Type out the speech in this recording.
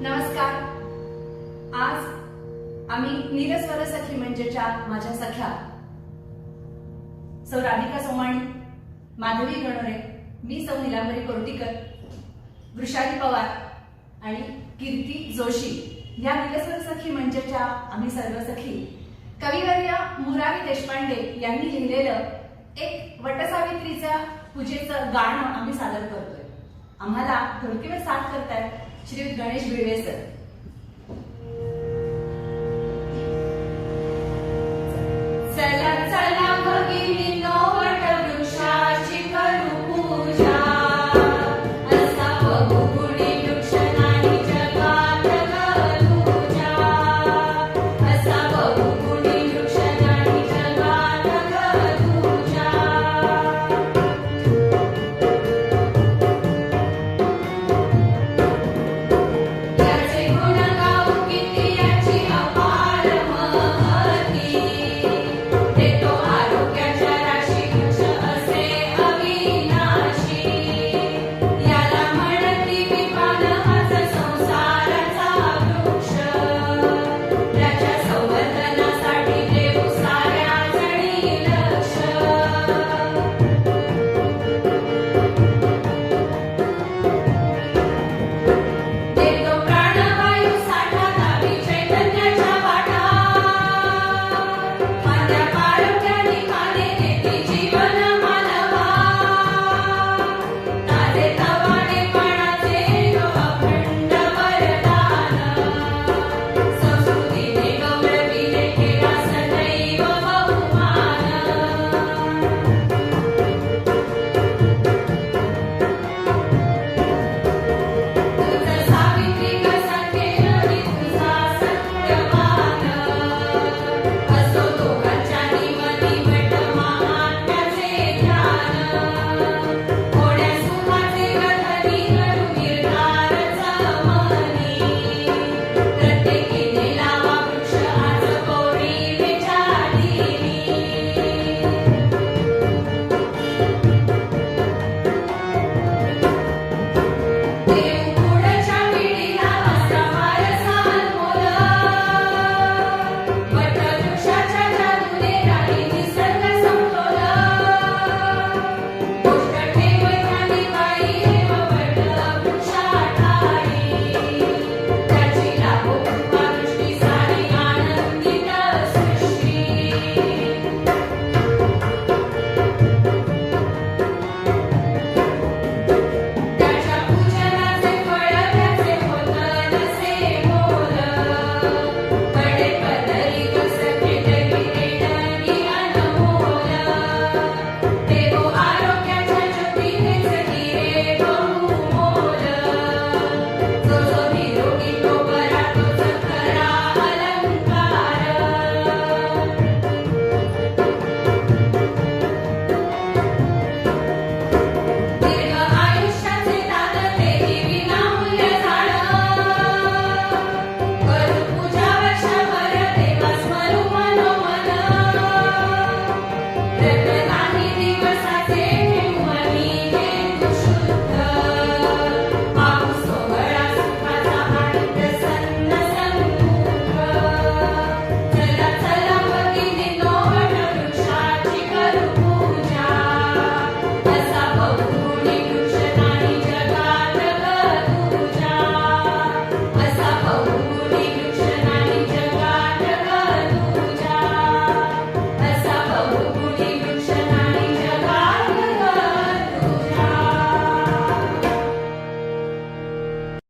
नमस्कार. आज आम्ही नीरस्वर सखी म्हणजेच्या माझ्या सख्या सौ राधिका सोमाणी माधवी गणोरे मी सौ निलांबरी कोर्टीकर वृषाली पवार आणि कीर्ती जोशी या नीरस्वर सखी म्हणजेच्या आम्ही सर्व सखी. कविवर्य मुरारी देशपांडे यांनी लिहिलेलं एक वटसावित्रीच्या पूजेचं गाणं आम्ही सादर करतोय. आम्हाला ढोलकीवर साथ करतायत શ્રી ગણેશ ભીડવે સર